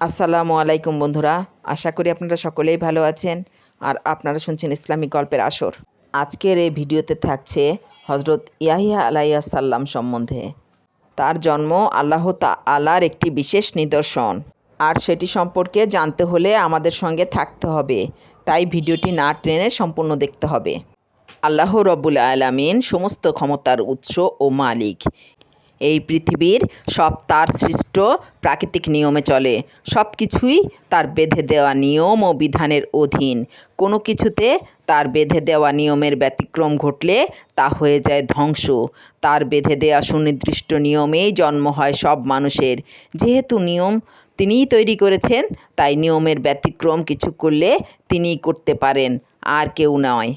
আসসালামু আলাইকুম বন্ধুরা, আশা করি আপনারা সকলেই ভালো আছেন আর আপনারা শুনছেন ইসলামিক গল্পের আসর। আজকের এই ভিডিওতে থাকছে হজরত ইয়াহিয়া আলাইয়া সাল্লাম সম্বন্ধে। তার জন্ম আল্লাহ তা আলার একটি বিশেষ নিদর্শন। আর সেটি সম্পর্কে জানতে হলে আমাদের সঙ্গে থাকতে হবে, তাই ভিডিওটি না টেনে সম্পূর্ণ দেখতে হবে। আল্লাহ রব্বুল আলামিন সমস্ত ক্ষমতার উৎস ও মালিক। এই পৃথিবীর সব তার সৃষ্ট প্রাকৃতিক নিয়মে চলে। সব কিছুই তার বেঁধে দেওয়া নিয়ম ও বিধানের অধীন। কোনো কিছুতে তার বেঁধে দেওয়া নিয়মের ব্যতিক্রম ঘটলে তা হয়ে যায় ধ্বংস। তার বেঁধে দেওয়া সুনির্দিষ্ট নিয়মেই জন্ম হয় সব মানুষের। যেহেতু নিয়ম তিনিই তৈরি করেছেন, তাই নিয়মের ব্যতিক্রম কিছু করলে তিনিই করতে পারেন, আর কেউ নয়।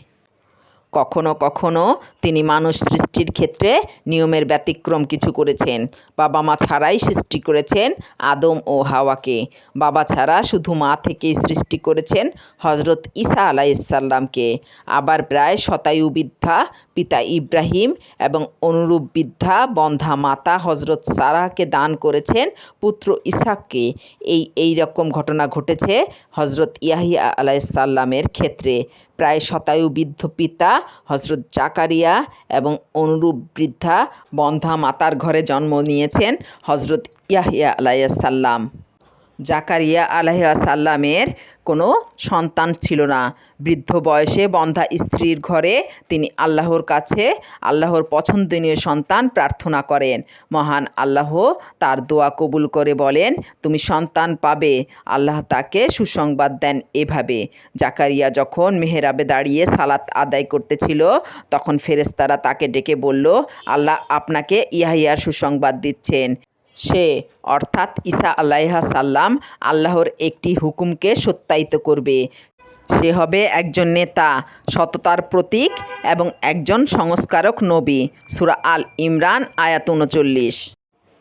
কখনো তিনি মানুষ সৃষ্টির ক্ষেত্রে নিয়মের ব্যতিক্রম কিছু করেছেন। বাবা মা ছাড়াই সৃষ্টি করেছেন আদম ও হাওয়াকে। বাবা ছাড়া শুধু মা থেকেই সৃষ্টি করেছেন হজরত ঈসা আলাইসাল্লামকে আবার প্রায় শতায়ু বৃদ্ধা পিতা ইব্রাহিম এবং অনুরূপ বৃদ্ধা বন্ধা মাতা হজরত সারাহকে দান করেছেন পুত্র ইসাককে। এই এই রকম ঘটনা ঘটেছে হজরত ইয়াহিয়া আলাইসাল্লামের ক্ষেত্রে। প্রায় শতায়ু বৃদ্ধ পিতা হজরত জাকারিয়া এবং অনুরূপ বৃদ্ধা বন্ধা মাতার ঘরে জন্ম নিয়েছেন হজরত ইয়াহিয়া আলাইসাল্লাম জাকারিয়া আলাইসাল্লামের কোনো সন্তান ছিল না। বৃদ্ধ বয়সে বন্ধা স্ত্রীর ঘরে তিনি আল্লাহর কাছে আল্লাহর পছন্দনীয় সন্তান প্রার্থনা করেন। মহান আল্লাহ তার দোয়া কবুল করে বলেন, তুমি সন্তান পাবে, আল্লাহ তাকে সুসংবাদ দেন এভাবে। জাকারিয়া যখন মেহেরাবে দাঁড়িয়ে সালাত আদায় করতেছিল, তখন ফেরেস্তারা তাকে ডেকে বলল, আল্লাহ আপনাকে ইয়াহিয়ার সুসংবাদ দিচ্ছেন। সে, অর্থাৎ ঈসা আলাইহা সাল্লাম, আল্লাহর একটি হুকুমকে সত্যায়িত করবে। সে হবে একজন নেতা, সততার প্রতীক এবং একজন সংস্কারক নবী। সুরা আল ইমরান, আয়াত উনচল্লিশ।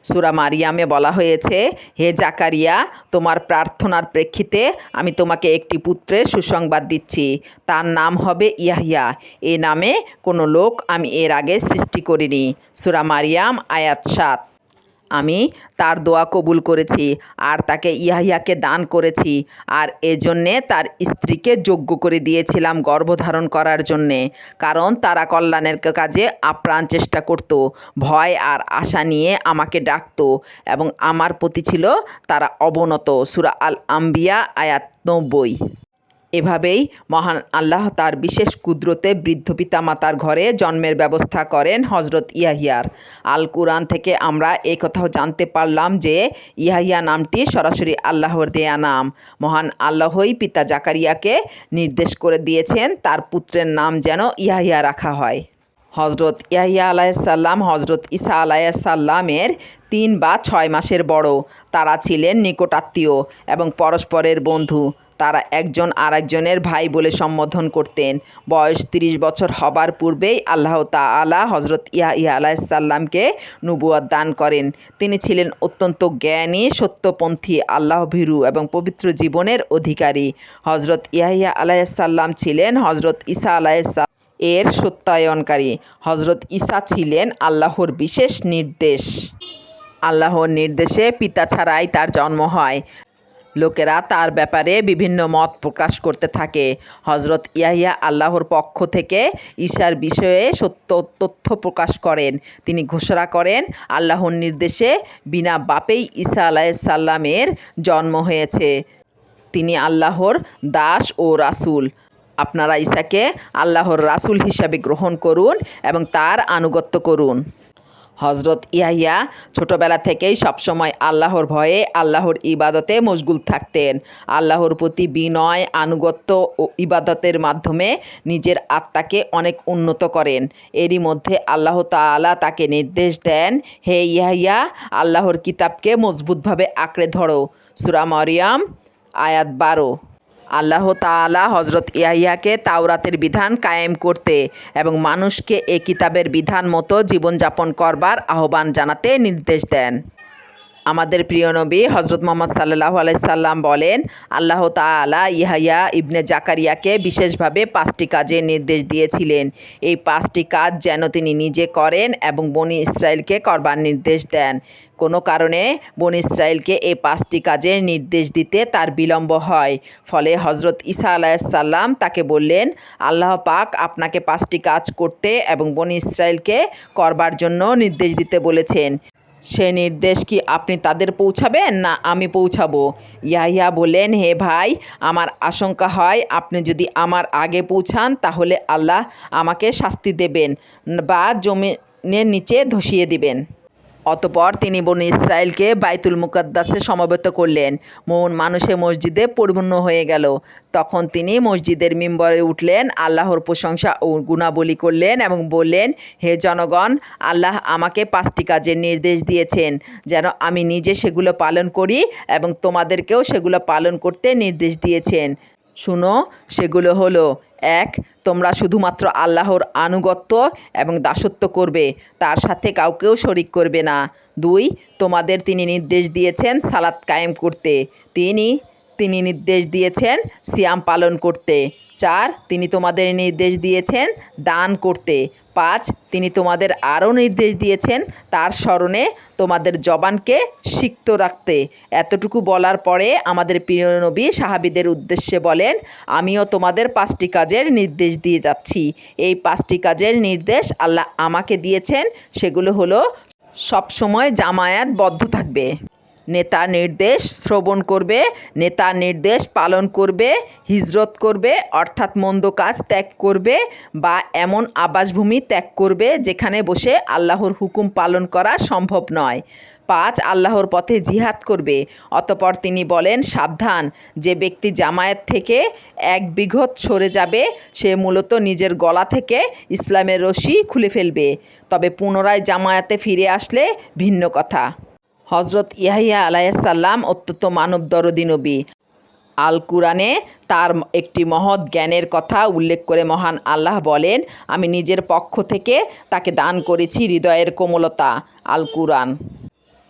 সুরা মারিয়ামে বলা হয়েছে, হে জাকারিয়া, তোমার প্রার্থনার প্রেক্ষিতে আমি তোমাকে একটি পুত্রের সুসংবাদ দিচ্ছি। তার নাম হবে ইয়াহিয়া এ নামে কোনো লোক আমি এর আগে সৃষ্টি করিনি। সুরা মারিয়াম, আয়াত সাত। আমি তার দোয়া কবুল করেছি, আর তাকে ইয়াহিয়াকে দান করেছি, আর এজন্যে তার স্ত্রীকে যোগ্য করে দিয়েছিলাম গর্ভধারণ করার জন্যে, কারণ তারা কল্যাণের কাজে আপ্রাণ চেষ্টা করত, ভয় আর আশা নিয়ে আমাকে ডাকতো, এবং আমার প্রতি ছিল তারা অবনত। সুরা আল আম্বিয়া আয়াত নব্বই। এভাবেই মহান আল্লাহ তার বিশেষ কুদরতে বৃদ্ধ পিতামাতার ঘরে জন্মের ব্যবস্থা করেন হজরত ইয়াহিয়ার। আল কুরআন থেকে আমরা এই কথাও জানতে পারলাম যে ইয়াহিয়া নামটি সরাসরি আল্লাহর দেয়া নাম। মহান আল্লাহই পিতা জাকারিয়াকে নির্দেশ করে দিয়েছেন তার পুত্রের নাম যেন ইয়াহিয়া রাখা হয়। হজরত ইয়াহিয়া আলাইসাল্লাম হজরত ঈসা আলাইসাল্লামের তিন বা ছয় মাসের বড়। তারা ছিলেন নিকটাত্মীয় এবং পরস্পরের বন্ধু। তারা একজন আরেকজনের ভাই বলে সম্বোধন করতেন। বয়স তিরিশ বছর হবার পূর্বেই আল্লাহ তাআলা হজরত ইয়া ইয়া আলাইসাল্লামকে নবুয়াদ দান করেন। তিনি ছিলেন অত্যন্ত জ্ঞানী, সত্যপন্থী আল্লাহ ভীরু এবং পবিত্র জীবনের অধিকারী। হজরত ইয়াহিয়া আলাইসাল্লাম ছিলেন হজরত ঈসা আলাইসাল্লাম এর সত্যায়নকারী। হজরত ঈসা ছিলেন আল্লাহর বিশেষ নির্দেশ। আল্লাহর নির্দেশে পিতা ছাড়াই তার জন্ম হয়। লোকেরা তার ব্যাপারে বিভিন্ন মত প্রকাশ করতে থাকে। হজরত ইয়াহিয়া আল্লাহর পক্ষ থেকে ঈশার বিষয়ে সত্য তথ্য প্রকাশ করেন। তিনি ঘোষণা করেন, আল্লাহর নির্দেশে বিনা বাপেই ঈসা আলাইসাল্লামের জন্ম হয়েছে। তিনি আল্লাহর দাস ও রাসূল। আপনারা ঈসাকে আল্লাহর রাসূল হিসাবে গ্রহণ করুন এবং তার আনুগত্য করুন। হজরত ইয়াহিয়া ছোটবেলা থেকেই সবসময় আল্লাহর ভয়ে আল্লাহর ইবাদতে মশগুল থাকতেন। আল্লাহর প্রতি বিনয়, আনুগত্য ও ইবাদতের মাধ্যমে নিজের আত্মাকে অনেক উন্নত করেন। এরই মধ্যে আল্লাহ তাআলা তাকে নির্দেশ দেন, হে ইয়াহিয়া, আল্লাহর কিতাবকে মজবুতভাবে আঁকড়ে ধরো। সুরা মরিয়াম, আয়াত বারো। আল্লাহ তাআলা হজরত ইয়াহিয়াকে তাওরাতের বিধান কায়েম করতে এবং মানুষকে এ কিতাবের বিধান মতো জীবনযাপন করবার আহ্বান জানাতে নির্দেশ দেন। আমাদের প্রিয় নবী হজরত মোহাম্মদ সাল্লাহ আলাইসাল্লাম বলেন, আল্লাহ তাআলা ইহাইয়া ইবনে জাকারিয়াকে বিশেষভাবে পাঁচটি কাজের নির্দেশ দিয়েছিলেন। এই পাঁচটি কাজ যেন তিনি নিজে করেন এবং বনি ইসরায়েলকে করবার নির্দেশ দেন। কোনো কারণে বন ইসরায়েলকে এই পাঁচটি কাজের নির্দেশ দিতে তার বিলম্ব হয়। ফলে হজরত ঈসা আলাইসাল্লাম তাকে বললেন, আল্লাহ পাক আপনাকে পাঁচটি কাজ করতে এবং বন ইসরায়েলকে করবার জন্য নির্দেশ দিতে বলেছেন। সে নির্দেশ কি আপনি তাদের পৌঁছাবেন না আমি পৌঁছাবো? ইয়াহিয়া বললেন, হে ভাই, আমার আশঙ্কা হয় আপনি যদি আমার আগে পৌঁছান তাহলে আল্লাহ আমাকে শাস্তি দেবেন বা জমিনের নিচে ধসিয়ে দিবেন। অতপর তিনি বনি ইসরায়েলকে বাইতুল মুকাদ্দাসে সমবেত করলেন। মন মানুষে মসজিদে পরিপূর্ণ হয়ে গেল। তখন তিনি মসজিদের মিম্বরে উঠলেন, আল্লাহর প্রশংসা ও গুণাবলী করলেন এবং বললেন, হে জনগণ, আল্লাহ আমাকে পাঁচটি কাজের নির্দেশ দিয়েছেন, যেন আমি নিজে সেগুলো পালন করি এবং তোমাদেরকেও সেগুলো পালন করতে নির্দেশ দিয়েছেন। শুনো, সেগুলো হলো, এক, তোমরা শুধুমাত্র আল্লাহর আনুগত্য এবং দাসত্ব করবে, তার সাথে কাউকেও শরিক করবে না। দুই, তোমাদের তিনি নির্দেশ দিয়েছেন সালাত কায়েম করতে। তিনি তিনি নির্দেশ দিয়েছেন সিয়াম পালন করতে। চার, তিনি তোমাদের নির্দেশ দিয়েছেন দান করতে। পাঁচ, তিনি তোমাদের আরও নির্দেশ দিয়েছেন তার স্মরণে তোমাদের জবানকে সিক্ত রাখতে। এতটুকু বলার পরে আমাদের প্রিয় নবী সাহাবিদের উদ্দেশ্যে বলেন, আমিও তোমাদের পাঁচটি কাজের নির্দেশ দিয়ে যাচ্ছি। এই পাঁচটি কাজের নির্দেশ আল্লাহ আমাকে দিয়েছেন, সেগুলো হলো সবসময় জামায়াত বদ্ধ থাকবে। নেতার নির্দেশ শ্রবণ করবে নেতার নির্দেশ পালন করবে, হিজরত করবে, অর্থাৎ মন্দ কাজ ত্যাগ করবে বা এমন আবাসভূমি ত্যাগ করবে যেখানে বসে আল্লাহর হুকুম পালন করা সম্ভব নয়। পাঁচ, আল্লাহর পথে জিহাদ করবে। অতপর তিনি বলেন, সাবধান, যে ব্যক্তি জামায়াত থেকে এক বিঘত সরে যাবে, সে মূলত নিজের গলা থেকে ইসলামের রশি খুলে ফেলবে। তবে পুনরায় জামায়াতে ফিরে আসলে ভিন্ন কথা। হজরত ইয়াহিয়া আলাইসাল্লাম অত্যন্ত মানব দরদি নবী। আল কুরআনে তার একটি মহৎ জ্ঞানের কথা উল্লেখ করে মহান আল্লাহ বলেন, আমি নিজের পক্ষ থেকে তাকে দান করেছি হৃদয়ের কোমলতা। আল কুরআন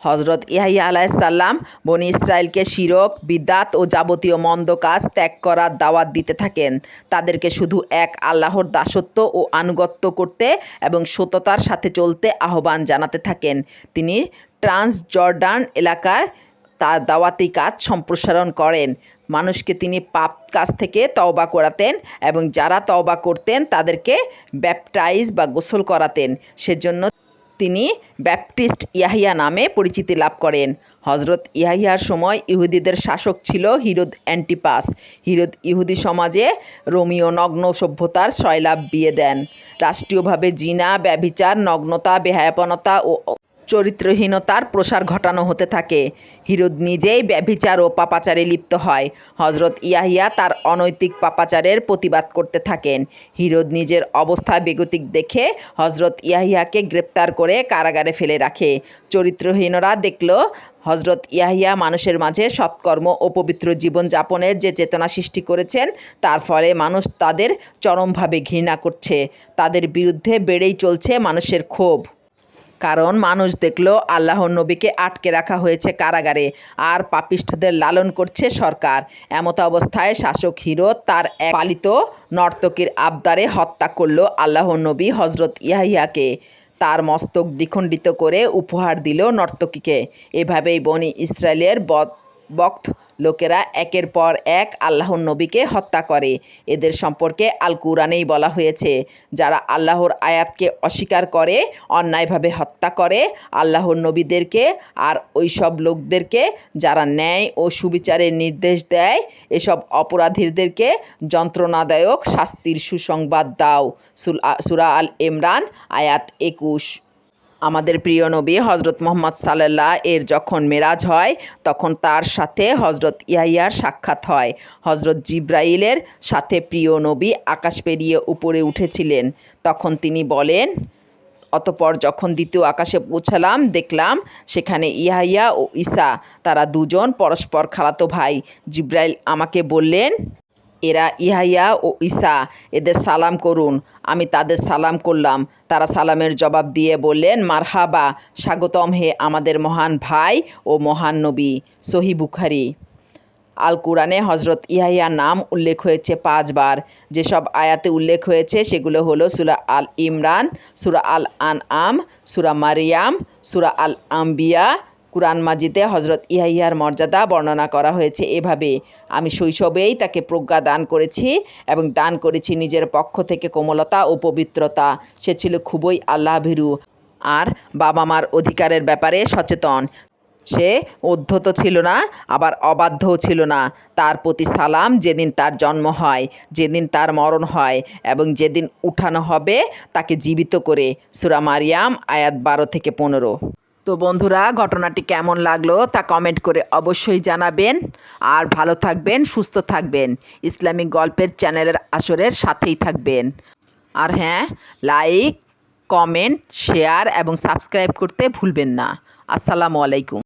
হজরত ইয়াহিয়া আলাইসাল্লাম বনি ইসরায়েলকে শিরক, বিদাত ও যাবতীয় মন্দ কাজ ত্যাগ করার দাওয়াত দিতে থাকেন। তাদেরকে শুধু এক আল্লাহর দাসত্ব ও আনুগত্য করতে এবং সততার সাথে চলতে আহ্বান জানাতে থাকেন। তিনি ট্রান্সজর্ডান এলাকার তার দাওয়াতি কাজ সম্প্রসারণ করেন। মানুষকে তিনি পাপ কাজ থেকে তওবা করাতেন এবং যারা তওবা করতেন তাদেরকে ব্যাপটাইজ বা গোসল করাতেন। সেজন্য তিনি ব্যাপটিস্ট ইয়াহিয়া নামে পরিচিতি লাভ করেন। হজরত ইয়াহিয়ার সময় ইহুদিদের শাসক ছিল হিরোদ অ্যান্টিপাস। হিরোদ ইহুদি সমাজে রোমিও নগ্ন সভ্যতার সয়লাভ বিয়ে দেন। রাষ্ট্রীয়ভাবে জিনা, ব্যভিচার, নগ্নতা, বেহায়াপনতা ও চরিত্রহীনতার প্রসার ঘটানো হতে থাকে। হিরোদ নিজেই ব্যভিচার ও পাপাচারে লিপ্ত হয়। হজরত ইয়াহিয়া তার অনৈতিক পাপাচারের প্রতিবাদ করতে থাকেন। হিরোদ নিজের অবস্থা বেগতিক দেখে হজরত ইয়াহিয়াকে গ্রেপ্তার করে কারাগারে ফেলে রাখে। চরিত্রহীনরা দেখল হজরত ইয়াহিয়া মানুষের মাঝে সৎকর্ম ও পবিত্র জীবনযাপনের যে চেতনা সৃষ্টি করেছেন, তার ফলে মানুষ তাদের চরমভাবে ঘৃণা করছে। তাদের বিরুদ্ধে বেড়েই চলছে মানুষের ক্ষোভ। কারণ মানুষ দেখল আল্লাহর নবীকে আটকে রাখা হয়েছে কারাগারে আর পাপিষ্ঠদের লালন করছে সরকার। এমত অবস্থায় শাসক হিরো তার পালিত নর্তকীর আবদারে হত্যা করল আল্লাহর নবী হজরত ইয়াহিয়াকে। তার মস্তক দ্বিখণ্ডিত করে উপহার দিল নর্তকীকে। এভাবেই বনি ইসরায়েলের বক্ত লোকেরা একের পর এক আল্লাহর নবীকে হত্যা করে। এদের সম্পর্কে আল কুরআনেই বলা হয়েছে, যারা আল্লাহর আয়াতকে অস্বীকার করে, অন্যায়ভাবে হত্যা করে, আল্লাহর নবীদেরকে আর ওইসব লোকদেরকে যারা ন্যায় ও সুবিচারের নির্দেশ দেয়, এসব অপরাধীদেরকে যন্ত্রণাদায়ক শাস্তির সুসংবাদ দাও। সুরা আল ইমরান আয়াত একুশ। আমাদের প্রিয় নবী হজরত মোহাম্মদ সাল্লাহ এর যখন মেরাজ হয়, তখন তার সাথে হজরত ইয়াহিয়ার সাক্ষাৎ হয়। হজরত জিব্রাইলের সাথে প্রিয় নবী আকাশ পেরিয়ে উপরে উঠেছিলেন। তখন তিনি বলেন, অতপর যখন দ্বিতীয় আকাশে পৌঁছালাম, দেখলাম সেখানে ইয়াহিয়া ও ঈসা, তারা দুজন পরস্পর খালাতো ভাই। জিব্রাইল আমাকে বললেন এরা ইহাইয়া ও ঈসা এদের সালাম করুন। আমি তাদের সালাম করলাম। তারা সালামের জবাব দিয়ে বললেন, মারহাবা, স্বাগতম হে আমাদের মহান ভাই ও মহান নবী। সহি বুখারি। আল কুরআনে হজরত ইয়াহিয়ার নাম উল্লেখ হয়েছে পাঁচবার। যেসব আয়াতে উল্লেখ হয়েছে, সেগুলো হলো সুরা আল ইমরান সুরা আল আন আম সুরা মারিয়াম, সুরা আল আম্বিয়া কুরআন মাজিদে হজরত ইয়াহিয়ার মর্যাদা বর্ণনা করা হয়েছে এভাবে। আমি শৈশবেই তাকে প্রজ্ঞা দান করেছি এবং দান করেছি নিজের পক্ষ থেকে কোমলতা ও পবিত্রতা। সে ছিল খুবই আল্লাহভীরু। আর বাবা মার অধিকারের ব্যাপারে সচেতন। সে উদ্ধত ছিল না, আবার অবাধ্যও ছিল না। তার প্রতি সালাম যেদিন তার জন্ম হয়, যেদিন তার মরণ হয় এবং যেদিন উঠানো হবে তাকে জীবিত করে। সুরা মারিয়াম আয়াত বারো থেকে পনেরো। তো বন্ধুরা, ঘটনাটি কেমন লাগল তা কমেন্ট করে অবশ্যই জানাবেন। আর ভালো থাকবেন, সুস্থ থাকবেন। ইসলামিক গল্পের চ্যানেলের আসরের সাথেই থাকবেন। আর হ্যাঁ লাইক কমেন্ট শেয়ার এবং সাবস্ক্রাইব করতে ভুলবেন না। আসসালামু আলাইকুম।